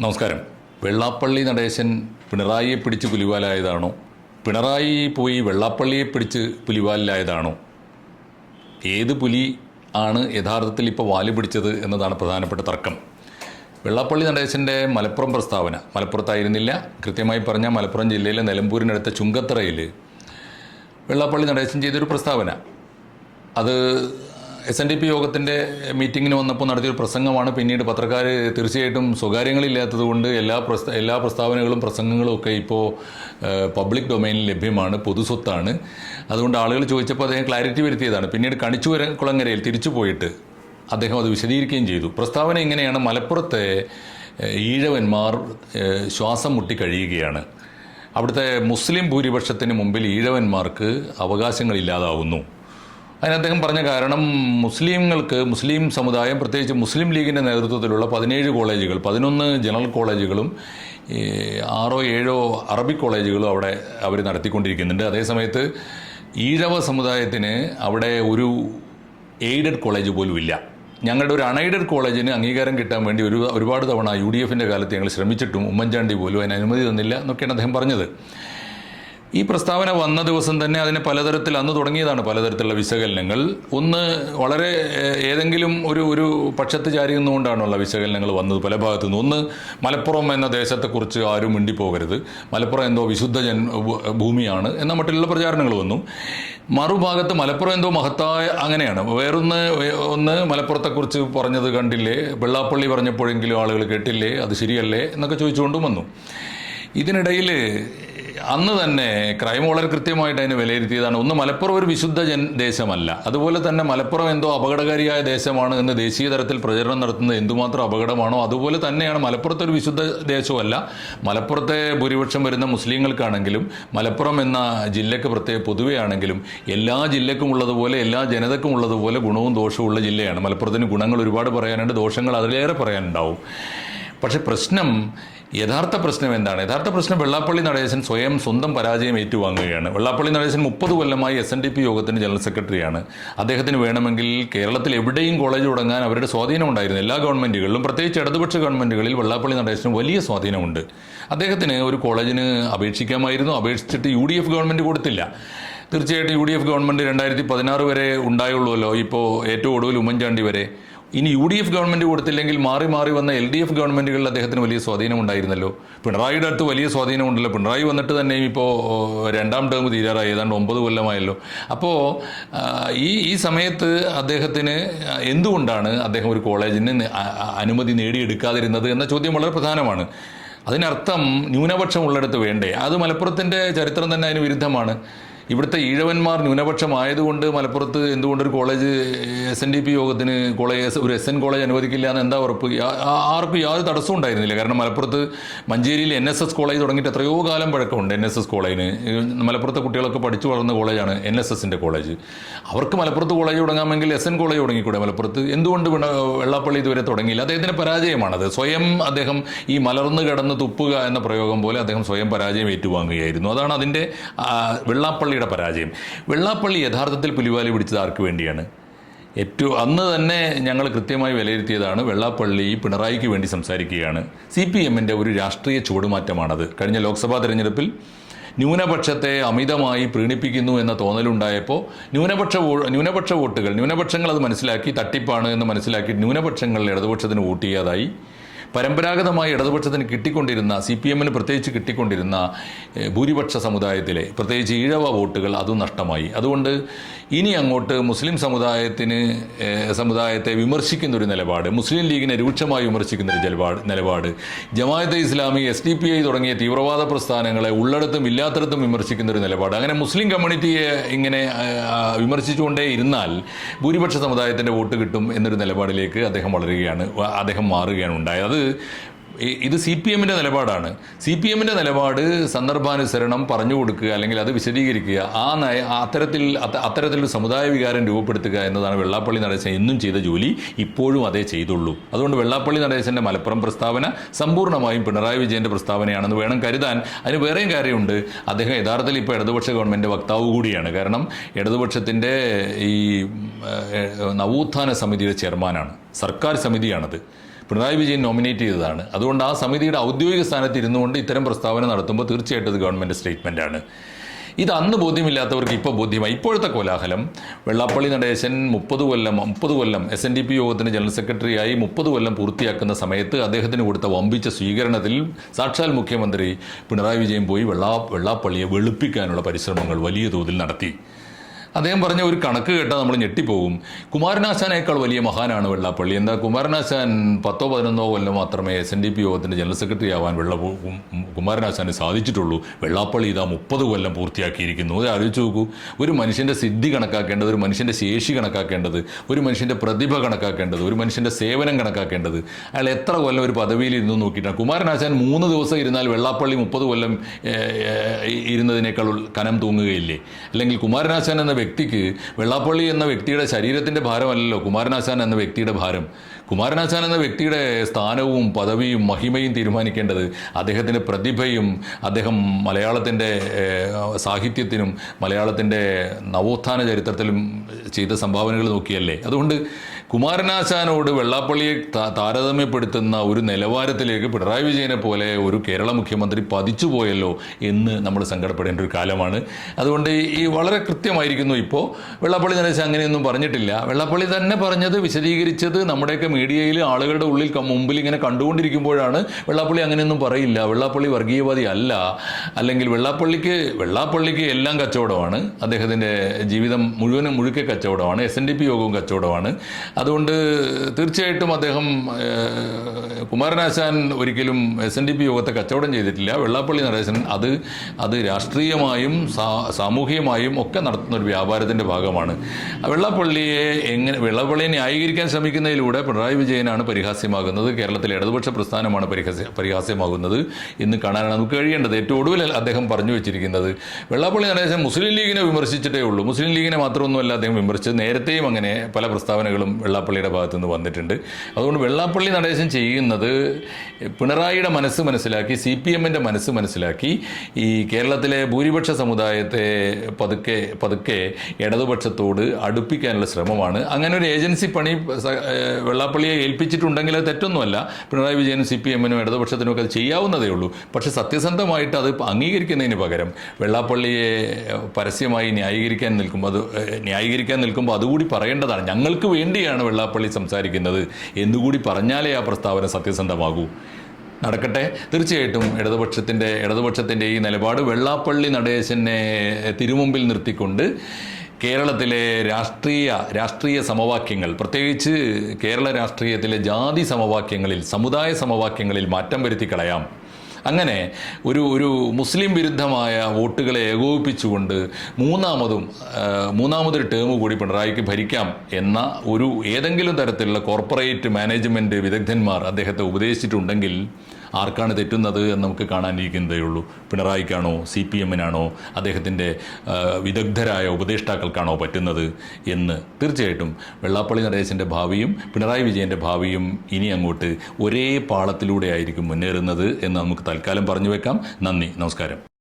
നമസ്കാരം. വെള്ളാപ്പള്ളി നടേശൻ പിണറായിയെ പിടിച്ച് പുലിവാലായതാണോ? പിണറായി പോയി വെള്ളാപ്പള്ളിയെ പിടിച്ച് പുലിവാലിലായതാണോ? ഏത് പുലി ആണ് യഥാർത്ഥത്തിൽ ഇപ്പോൾ വാൽ പിടിച്ചത് എന്നതാണ് പ്രധാനപ്പെട്ട തർക്കം. വെള്ളാപ്പള്ളി നടേശന്റെ മലപ്പുറം പ്രസ്താവന മലപ്പുറത്തായിരുന്നില്ല. കൃത്യമായി പറഞ്ഞാൽ മലപ്പുറം ജില്ലയിലെ നിലമ്പൂരിനടുത്ത ചുങ്കത്തറയിൽ വെള്ളാപ്പള്ളി നടേശൻ ചെയ്തൊരു പ്രസ്താവന. അത് എസ് എൻ ഡി പി യോഗത്തിന്റെ മീറ്റിങ്ങിന് വന്നപ്പോൾ നടത്തിയൊരു പ്രസംഗമാണ്. പിന്നീട് പത്രക്കാർ തീർച്ചയായിട്ടും സ്വകാര്യങ്ങളില്ലാത്തത് കൊണ്ട് എല്ലാ പ്രസ്ത എല്ലാ പ്രസ്താവനകളും പ്രസംഗങ്ങളും ഒക്കെ ഇപ്പോൾ പബ്ലിക് ഡൊമൈനിൽ ലഭ്യമാണ്. പൊതുസ്വത്താണ് അതുകൊണ്ട് ആളുകൾ ചോദിച്ചപ്പോൾ അദ്ദേഹം ക്ലാരിറ്റി വരുത്തിയതാണ്. പിന്നീട് കണിച്ചു വര കുളങ്ങരയിൽ തിരിച്ചു പോയിട്ട് അദ്ദേഹം അത് വിശദീകരിക്കുകയും ചെയ്തു. പ്രസ്താവന എങ്ങനെയാണ്? മലപ്പുറത്തെ ഈഴവന്മാർ ശ്വാസം മുട്ടി കഴിയുകയാണ്. അവിടുത്തെ മുസ്ലിം ഭൂരിപക്ഷത്തിന് മുമ്പിൽ ഈഴവന്മാർക്ക് അവകാശങ്ങളില്ലാതാവുന്നു അതിന് അദ്ദേഹം പറഞ്ഞ കാരണം മുസ്ലിങ്ങൾക്ക് മുസ്ലിം സമുദായം പ്രത്യേകിച്ച് മുസ്ലിം ലീഗിന്റെ നേതൃത്വത്തിലുള്ള പതിനേഴ് കോളേജുകൾ പതിനൊന്ന് ജനറൽ കോളേജുകളും ആറോ ഏഴോ അറബിക് കോളേജുകളും അവിടെ അവർ നടത്തിക്കൊണ്ടിരിക്കുന്നുണ്ട്. അതേസമയത്ത് ഈഴവ സമുദായത്തിന് അവിടെ ഒരു എയ്ഡഡ് കോളേജ് പോലും ഇല്ല. ഞങ്ങളുടെ ഒരു അൺഎയ്ഡഡ് കോളേജിന് അംഗീകാരം കിട്ടാൻ വേണ്ടി ഒരു ഒരുപാട് തവണ യു ഡി എഫിന്റെ കാലത്ത് ഞങ്ങൾ ശ്രമിച്ചിട്ടും ഉമ്മൻചാണ്ടി പോലും അതിന് അനുമതി തന്നില്ല എന്നൊക്കെയാണ് അദ്ദേഹം പറഞ്ഞത്. ഈ പ്രസ്താവന വന്ന ദിവസം തന്നെ അതിനെ പലതരത്തിൽ അന്ന് തുടങ്ങിയതാണ് പലതരത്തിലുള്ള വിശകലനങ്ങൾ. ഒന്ന് വളരെ ഏതെങ്കിലും ഒരു ഒരു പക്ഷത്ത് ചാരി നിന്നുകൊണ്ടാണുള്ള വിശകലനങ്ങൾ വന്നത് പല ഭാഗത്തു നിന്ന് ഒന്ന് മലപ്പുറം എന്ന ദേശത്തെക്കുറിച്ച് ആരും മിണ്ടിപ്പോകരുത്. മലപ്പുറം എന്തോ വിശുദ്ധ ജൻ ഭൂമിയാണ് എന്ന മറ്റുള്ള പ്രചാരണങ്ങൾ വന്നു. മറുഭാഗത്ത് മലപ്പുറം എന്തോ മഹത്തായ അങ്ങനെയാണ്. വേറൊന്ന് ഒന്ന് മലപ്പുറത്തെക്കുറിച്ച് പറഞ്ഞത് കണ്ടില്ലേ? വെള്ളാപ്പള്ളി പറഞ്ഞപ്പോഴെങ്കിലും ആളുകൾ കേട്ടില്ലേ? അത് ശരിയല്ലേ? എന്നൊക്കെ ചോദിച്ചുകൊണ്ടും വന്നു. ഇതിനിടയിൽ അന്ന് തന്നെ ക്രൈം വളരെ കൃത്യമായിട്ട് അതിനെ വിലയിരുത്തിയതാണ്. ഒന്ന് മലപ്പുറം ഒരു വിശുദ്ധ ജൻ ദേശമല്ല. അതുപോലെ തന്നെ മലപ്പുറം എന്തോ അപകടകാരിയായ ദേശമാണ് എന്ന് ദേശീയ തലത്തിൽ പ്രചരണം നടത്തുന്നത് എന്തുമാത്രം അപകടമാണോ അതുപോലെ തന്നെയാണ് മലപ്പുറത്തെ ഒരു വിശുദ്ധ ദേശമല്ല. മലപ്പുറത്തെ ഭൂരിപക്ഷം വരുന്ന മുസ്ലിങ്ങൾക്കാണെങ്കിലും മലപ്പുറം എന്ന ജില്ലക്ക് പ്രത്യേക പൊതുവെയാണെങ്കിലും എല്ലാ ജില്ലക്കും ഉള്ളതുപോലെ എല്ലാ ജനതക്കും ഉള്ളതുപോലെ ഗുണവും ദോഷവും ഉള്ള ജില്ലയാണ്. മലപ്പുറത്തിന് ഗുണങ്ങൾ ഒരുപാട് പറയാനുണ്ട് ദോഷങ്ങൾ അതിലേറെ പറയാനുണ്ടാവും. പക്ഷെ പ്രശ്നം യഥാർത്ഥ പ്രശ്നം എന്താണ്? യഥാർത്ഥ പ്രശ്നം വെള്ളാപ്പള്ളി നടേശൻ സ്വയം സ്വന്തം പരാജയം ഏറ്റുവാങ്ങുകയാണ്. വെള്ളാപ്പള്ളി നടേശൻ മുപ്പത് കൊല്ലമായി എസ് എൻ ഡി പി യോഗത്തിന്റെ ജനറൽ സെക്രട്ടറിയാണ്. അദ്ദേഹത്തിന് വേണമെങ്കിൽ കേരളത്തിൽ എവിടെയും കോളേജ് തുടങ്ങാൻ അവരുടെ സ്വാധീനം ഉണ്ടായിരുന്നു. എല്ലാ ഗവൺമെന്റുകളിലും പ്രത്യേകിച്ച് ഇടതുപക്ഷ ഗവൺമെന്റുകളിൽ വെള്ളാപ്പള്ളി നടേശന് വലിയ സ്വാധീനമുണ്ട്. അദ്ദേഹത്തിന് ഒരു കോളേജിന് അപേക്ഷിക്കാമായിരുന്നു. അപേക്ഷിച്ചിട്ട് യു ഡി എഫ് ഗവൺമെന്റ് കൊടുത്തില്ല. തീർച്ചയായിട്ടും യു ഡി എഫ് ഗവൺമെന്റ് രണ്ടായിരത്തി പതിനാറ് വരെ ഉണ്ടായുള്ളൂല്ലോ ഇപ്പോൾ ഏറ്റവും ഒടുവിൽ ഉമ്മൻചാണ്ടി വരെ ഇനി യു ഡി എഫ് ഗവൺമെന്റ് കൊടുത്തില്ലെങ്കിൽ മാറി മാറി വന്ന എൽ ഡി എഫ് ഗവൺമെന്റുകളിൽ അദ്ദേഹത്തിന് വലിയ സ്വാധീനം ഉണ്ടായിരുന്നല്ലോ. പിണറായിയുടെ അടുത്ത് വലിയ സ്വാധീനം ഉണ്ടല്ലോ. പിണറായി വന്നിട്ട് തന്നെയും ഇപ്പോൾ രണ്ടാം ടേം തീരാറായി. ഏതാണ്ട് ഒമ്പത് കൊല്ലമായല്ലോ. അപ്പോൾ ഈ ഈ സമയത്ത് അദ്ദേഹത്തിന് എന്തുകൊണ്ടാണ് അദ്ദേഹം ഒരു കോളേജിന് അനുമതി നേടിയെടുക്കാതിരുന്നത് എന്ന ചോദ്യം വളരെ പ്രധാനമാണ്. അതിനർത്ഥം ന്യൂനപക്ഷം ഉള്ളിടത്ത് വേണ്ടേ? അത് മലപ്പുറത്തിന്റെ ചരിത്രം തന്നെ അതിന് വിരുദ്ധമാണ്. ഇവിടുത്തെ ഈഴവന്മാർ ന്യൂനപക്ഷമായതുകൊണ്ട് മലപ്പുറത്ത് എന്തുകൊണ്ടൊരു college S N D P യോഗത്തിന് കോളേജ് ഒരു എസ് എൻ കോളേജ് അനുവദിക്കില്ല എന്ന് എന്താ ഉറപ്പ്? ആർക്കും യാതൊരു തടസ്സവും ഉണ്ടായിരുന്നില്ല. കാരണം മലപ്പുറത്ത് മഞ്ചേരിയിൽ എൻ എസ് എസ് കോളേജ് തുടങ്ങിയിട്ട് എത്രയോ കാലം പഴക്കമുണ്ട് എൻ എസ് എസ് കോളേജിന്. മലപ്പുറത്തെ കുട്ടികളൊക്കെ പഠിച്ചു വളർന്ന കോളേജാണ് എൻ എസ് എസിന്റെ കോളേജ്. അവർക്ക് മലപ്പുറത്ത് കോളേജ് തുടങ്ങാമെങ്കിൽ എസ് എൻ കോളേജ് തുടങ്ങിക്കൂടെ മലപ്പുറത്ത്? എന്തുകൊണ്ട് വെള്ളാപ്പള്ളി ഇതുവരെ തുടങ്ങിയില്ല? അദ്ദേഹത്തിന്റെ പരാജയമാണത് സ്വയം അദ്ദേഹം ഈ മലർന്നു കിടന്ന് തുപ്പുക എന്ന പ്രയോഗം പോലെ അദ്ദേഹം സ്വയം പരാജയം ഏറ്റുവാങ്ങുകയായിരുന്നു. അതാണ് അതിന്റെ ആ, വെള്ളാപ്പള്ളിയുടെ പരാജയം. വെള്ളാപ്പള്ളി യഥാർത്ഥത്തിൽ പുലിവാലി പിടിച്ചത് ആർക്ക് വേണ്ടിയാണ്? ഏറ്റവും അന്ന് തന്നെ ഞങ്ങൾ കൃത്യമായി വിലയിരുത്തിയതാണ് വെള്ളാപ്പള്ളി പിണറായിക്ക് വേണ്ടി സംസാരിക്കുകയാണ്. സി പി എമ്മിന്റെ ഒരു രാഷ്ട്രീയ ചുവടുമാറ്റമാണത്. കഴിഞ്ഞ ലോക്സഭാ തെരഞ്ഞെടുപ്പിൽ ന്യൂനപക്ഷത്തെ അമിതമായി പ്രീണിപ്പിക്കുന്നു എന്ന തോന്നലുണ്ടായപ്പോൾ ന്യൂനപക്ഷ ന്യൂനപക്ഷ വോട്ടുകൾ ന്യൂനപക്ഷങ്ങൾ അത് മനസ്സിലാക്കി തട്ടിപ്പാണ് എന്ന് മനസ്സിലാക്കി ന്യൂനപക്ഷങ്ങളിൽ ഇടതുപക്ഷത്തിന് വോട്ട് ചെയ്യാതായി. പരമ്പരാഗതമായി ഇടതുപക്ഷത്തിന് കിട്ടിക്കൊണ്ടിരുന്ന സി പി എമ്മിന് പ്രത്യേകിച്ച് കിട്ടിക്കൊണ്ടിരുന്ന ഭൂരിപക്ഷ സമുദായത്തിലെ പ്രത്യേകിച്ച് ഈഴവ വോട്ടുകൾ അതും നഷ്ടമായി. അതുകൊണ്ട് ഇനി അങ്ങോട്ട് മുസ്ലിം സമുദായത്തിന് സമുദായത്തെ വിമർശിക്കുന്ന ഒരു നിലപാട് മുസ്ലിം ലീഗിനെ രൂക്ഷമായി വിമർശിക്കുന്ന ഒരു നിലപാട് നിലപാട് Jamaat-e Islami S D P I തുടങ്ങിയ തീവ്രവാദ പ്രസ്ഥാനങ്ങളെ ഉള്ളിടത്തും ഇല്ലാത്തടത്തും വിമർശിക്കുന്ന ഒരു നിലപാട്. അങ്ങനെ മുസ്ലിം കമ്മ്യൂണിറ്റിയെ ഇങ്ങനെ വിമർശിച്ചുകൊണ്ടേ ഇരുന്നാൽ ഭൂരിപക്ഷ സമുദായത്തിന്റെ വോട്ട് കിട്ടും എന്നൊരു നിലപാടിലേക്ക് അദ്ദേഹം വളരുകയാണ് അദ്ദേഹം മാറുകയാണ് ഉണ്ടായത്. അത് ഇത് സി പി എമ്മിന്റെ നിലപാടാണ്. സി പി എമ്മിന്റെ നിലപാട് സന്ദർഭാനുസരണം പറഞ്ഞു കൊടുക്കുക അല്ലെങ്കിൽ അത് വിശദീകരിക്കുക ആ നയ അത്തരത്തിൽ അത്ത- അത്തരത്തിലൊരു സമുദായ വികാരം രൂപപ്പെടുത്തുക എന്നതാണ് വെള്ളാപ്പള്ളി നടേശൻ എന്നും ചെയ്ത ജോലി ഇപ്പോഴും അതേ ചെയ്തുള്ളൂ. അതുകൊണ്ട് വെള്ളാപ്പള്ളി നടേശന്റെ മലപ്പുറം പ്രസ്താവന സമ്പൂർണമായും പിണറായി വിജയന്റെ പ്രസ്താവനയാണെന്ന് വേണം കരുതാൻ. അതിന് വേറെയും കാര്യമുണ്ട്. അദ്ദേഹം യഥാർത്ഥത്തിൽ ഇപ്പോൾ ഇടതുപക്ഷ ഗവൺമെന്റ് വക്താവ് കൂടിയാണ്. കാരണം ഇടതുപക്ഷത്തിന്റെ ഈ നവോത്ഥാന സമിതിയുടെ ചെയർമാനാണ്. സർക്കാർ സമിതിയാണത്. പിണറായി വിജയൻ നോമിനേറ്റ് ചെയ്തതാണ്. അതുകൊണ്ട് ആ സമിതിയുടെ ഔദ്യോഗിക സ്ഥാനത്ത് ഇരുന്നുകൊണ്ട് ഇത്തരം പ്രസ്താവന നടത്തുമ്പോൾ തീർച്ചയായിട്ടും അത് ഗവൺമെന്റ് സ്റ്റേറ്റ്മെന്റാണ് ഇത് അന്ന് ബോധ്യമില്ലാത്തവർക്ക് ഇപ്പോൾ ബോധ്യമായി. ഇപ്പോഴത്തെ കോലാഹലം വെള്ളാപ്പള്ളി നടേശൻ മുപ്പത് കൊല്ലം മുപ്പത് കൊല്ലം എസ് എൻ ഡി പി യോഗത്തിന് ജനറൽ സെക്രട്ടറിയായി മുപ്പത് കൊല്ലം പൂർത്തിയാക്കുന്ന സമയത്ത് അദ്ദേഹത്തിന് കൊടുത്ത വമ്പിച്ച സ്വീകരണത്തിൽ സാക്ഷാൽ മുഖ്യമന്ത്രി പിണറായി വിജയൻ പോയി വെള്ളാ വെള്ളാപ്പള്ളിയെ വെളുപ്പിക്കാനുള്ള പരിശ്രമങ്ങൾ വലിയ തോതിൽ നടത്തി. അദ്ദേഹം പറഞ്ഞ ഒരു കണക്ക് കേട്ടാൽ നമ്മൾ ഞെട്ടിപ്പോകും. കുമാരനാശാനേക്കാൾ വലിയ മഹാനാണ് വെള്ളാപ്പള്ളി. എന്താ കുമാരനാശാൻ പത്തോ പതിനൊന്നോ കൊല്ലം മാത്രമേ എസ് എൻ ഡി പി യോഗത്തിന്റെ ജനറൽ സെക്രട്ടറി ആവാൻ വെള്ള കുമാരനാശാന് സാധിച്ചിട്ടുള്ളൂ. വെള്ളാപ്പള്ളി ഇതാ മുപ്പത് കൊല്ലം പൂർത്തിയാക്കിയിരിക്കുന്നു. അത് ആലോചിച്ച് നോക്കൂ. ഒരു മനുഷ്യന്റെ സിദ്ധി കണക്കാക്കേണ്ടത് ഒരു മനുഷ്യന്റെ ശേഷി കണക്കാക്കേണ്ടത് ഒരു മനുഷ്യന്റെ പ്രതിഭ കണക്കാക്കേണ്ടത് ഒരു മനുഷ്യന്റെ സേവനം കണക്കാക്കേണ്ടത്. അയാൾ എത്ര കൊല്ലം ഒരു പദവിയിൽ ഇരുന്നു നോക്കിയിട്ടാണ്. കുമാരനാശാൻ മൂന്ന് ദിവസം ഇരുന്നാൽ വെള്ളാപ്പള്ളി മുപ്പത് കൊല്ലം ഇരുന്നതിനേക്കാൾ കനം തൂങ്ങുകയില്ലേ? അല്ലെങ്കിൽ കുമാരനാശാൻ എന്ന വ്യക്തിക്ക് വെള്ളാപ്പള്ളി എന്ന വ്യക്തിയുടെ ശരീരത്തിന്റെ ഭാരമല്ലല്ലോ കുമാരനാശാൻ എന്ന വ്യക്തിയുടെ ഭാരം. കുമാരനാശാൻ എന്ന വ്യക്തിയുടെ സ്ഥാനവും പദവിയും മഹിമയും തീരുമാനിക്കേണ്ടത് അദ്ദേഹത്തിന്റെ പ്രതിഭയും അദ്ദേഹം മലയാളത്തിന്റെ സാഹിത്യത്തിനും മലയാളത്തിന്റെ നവോത്ഥാന ചരിത്രത്തിലും ചെയ്ത സംഭാവനകൾ നോക്കിയല്ലേ? അതുകൊണ്ട് കുമാരനാശാനോട് വെള്ളാപ്പള്ളിയെ താരതമ്യപ്പെടുത്തുന്ന ഒരു നിലവാരത്തിലേക്ക് പിണറായി വിജയനെ പോലെ ഒരു കേരള മുഖ്യമന്ത്രി പതിച്ചു പോയല്ലോ എന്ന് നമ്മൾ സങ്കടപ്പെടേണ്ട ഒരു കാലമാണ്. അതുകൊണ്ട് ഈ വളരെ കൃത്യമായിരിക്കുന്നു ഇപ്പോൾ വെള്ളാപ്പള്ളി നരേശ് അങ്ങനെയൊന്നും പറഞ്ഞിട്ടില്ല. വെള്ളാപ്പള്ളി തന്നെ പറഞ്ഞത് വിശദീകരിച്ചത് നമ്മുടെയൊക്കെ മീഡിയയിൽ ആളുകളുടെ ഉള്ളിൽ മുമ്പിൽ ഇങ്ങനെ കണ്ടുകൊണ്ടിരിക്കുമ്പോഴാണ് വെള്ളാപ്പള്ളി അങ്ങനെയൊന്നും പറയില്ല. വെള്ളാപ്പള്ളി വർഗീയവാദി അല്ല. അല്ലെങ്കിൽ വെള്ളാപ്പള്ളിക്ക് വെള്ളാപ്പള്ളിക്ക് എല്ലാം കച്ചവടമാണ്. അദ്ദേഹത്തിന്റെ ജീവിതം മുഴുവനും മുഴുക്കെ കച്ചവടമാണ്. എസ് എൻ ഡി പി യോഗവും കച്ചവടമാണ്. അതുകൊണ്ട് തീർച്ചയായിട്ടും അദ്ദേഹം കുമാരനാശാൻ ഒരിക്കലും എസ് എൻ ഡി പി യോഗത്തെ കച്ചവടം ചെയ്തിട്ടില്ല. വെള്ളാപ്പള്ളി നടേശൻ അത് അത് രാഷ്ട്രീയമായും സാമൂഹികമായും ഒക്കെ നടത്തുന്ന ഒരു വ്യാപാരത്തിന്റെ ഭാഗമാണ്. വെള്ളാപ്പള്ളിയെ എങ്ങനെ വെള്ളാപ്പള്ളിയെ ന്യായീകരിക്കാൻ ശ്രമിക്കുന്നതിലൂടെ പിണറായി വിജയനാണ് പരിഹാസ്യമാകുന്നത്. കേരളത്തിലെ ഇടതുപക്ഷ പ്രസ്ഥാനമാണ് പരിഹാസ്യ പരിഹാസ്യമാകുന്നത് ഇന്ന് കാണാനാണ് നമുക്ക് കഴിയേണ്ടത്. ഏറ്റവും ഒടുവിൽ അദ്ദേഹം പറഞ്ഞു വെച്ചിരിക്കുന്നത് വെള്ളാപ്പള്ളി നടേശൻ മുസ്ലിം ലീഗിനെ വിമർശിച്ചിട്ടേ ഉള്ളൂ. മുസ്ലിം ലീഗിനെ മാത്രമൊന്നുമല്ല അദ്ദേഹം വിമർശിച്ചത്. നേരത്തെയും അങ്ങനെ പല പ്രസ്താവനകളും വെള്ളാപ്പള്ളിയുടെ ഭാഗത്തുനിന്ന് വന്നിട്ടുണ്ട്. അതുകൊണ്ട് വെള്ളാപ്പള്ളി നടേശൻ ചെയ്യുന്നത് പിണറായിയുടെ മനസ്സ് മനസ്സിലാക്കി സി പി എമ്മിന്റെ മനസ്സ് മനസ്സിലാക്കി ഈ കേരളത്തിലെ ഭൂരിപക്ഷ സമുദായത്തെ പതുക്കെ പതുക്കെ ഇടതുപക്ഷത്തോട് അടുപ്പിക്കാനുള്ള ശ്രമമാണ്. അങ്ങനെ ഒരു ഏജൻസി പണി വെള്ളാപ്പള്ളിയെ ഏൽപ്പിച്ചിട്ടുണ്ടെങ്കിൽ അത് തെറ്റൊന്നുമല്ല. പിണറായി വിജയനും സി പി എമ്മിനും ഇടതുപക്ഷത്തിനും ഒക്കെ അത് ചെയ്യാവുന്നതേ ഉള്ളൂ. പക്ഷേ സത്യസന്ധമായിട്ട് അത് അംഗീകരിക്കുന്നതിന് പകരം വെള്ളാപ്പള്ളിയെ പരസ്യമായി ന്യായീകരിക്കാൻ നിൽക്കുമ്പോൾ അത് ന്യായീകരിക്കാൻ നിൽക്കുമ്പോൾ അതുകൂടി പറയേണ്ടതാണ്. ഞങ്ങൾക്ക് വേണ്ടിയാണ് വെള്ളാപ്പള്ളി സംസാരിക്കുന്നത്? എന്നുകൂടി പറഞ്ഞാലേ ആ പ്രസ്താവന സത്യസന്ധമാകൂ? നടക്കട്ടെ. തീർച്ചയായിട്ടും ഇടതുപക്ഷത്തിന്റെ ഇടതുപക്ഷത്തിന്റെ ഈ നിലപാട് വെള്ളാപ്പള്ളി നടേശനെ തിരുമുമ്പിൽ നിർത്തിക്കൊണ്ട് കേരളത്തിലെ രാഷ്ട്രീയ രാഷ്ട്രീയ സമവാക്യങ്ങൾ പ്രത്യേകിച്ച് കേരള രാഷ്ട്രീയത്തിലെ ജാതി സമവാക്യങ്ങളിൽ സമുദായ സമവാക്യങ്ങളിൽ മാറ്റം വരുത്തി കളയാം അങ്ങനെ ഒരു ഒരു മുസ്ലിം വിരുദ്ധമായ വോട്ടുകളെ ഏകോപിപ്പിച്ചുകൊണ്ട് മൂന്നാമതും മൂന്നാമതൊരു ടേം കൂടി പിണറായിക്ക് ഭരിക്കാം എന്ന ഒരു ഏതെങ്കിലും തരത്തിലുള്ള കോർപ്പറേറ്റ് മാനേജ്മെന്റ് വിദഗ്ധന്മാർ അദ്ദേഹത്തെ ഉപദേശിച്ചിട്ടുണ്ടെങ്കിൽ ആർക്കാണ് തെറ്റുന്നത് എന്ന് നമുക്ക് കാണാനിരിക്കുന്നതേ ഉള്ളൂ പിണറായിക്കാണോ സി പി എമ്മിനാണോ അദ്ദേഹത്തിന്റെ വിദഗ്ധരായ ഉപദേഷ്ടാക്കൾക്കാണോ പറ്റുന്നത് എന്ന് തീർച്ചയായിട്ടും വെള്ളാപ്പള്ളി നടേശന്റെ ഭാവിയും പിണറായി വിജയന്റെ ഭാവിയും ഇനി അങ്ങോട്ട് ഒരേ പാളത്തിലൂടെ ആയിരിക്കും മുന്നേറുന്നത് എന്ന് നമുക്ക് തൽക്കാലം പറഞ്ഞു വെക്കാം. നന്ദി. നമസ്കാരം.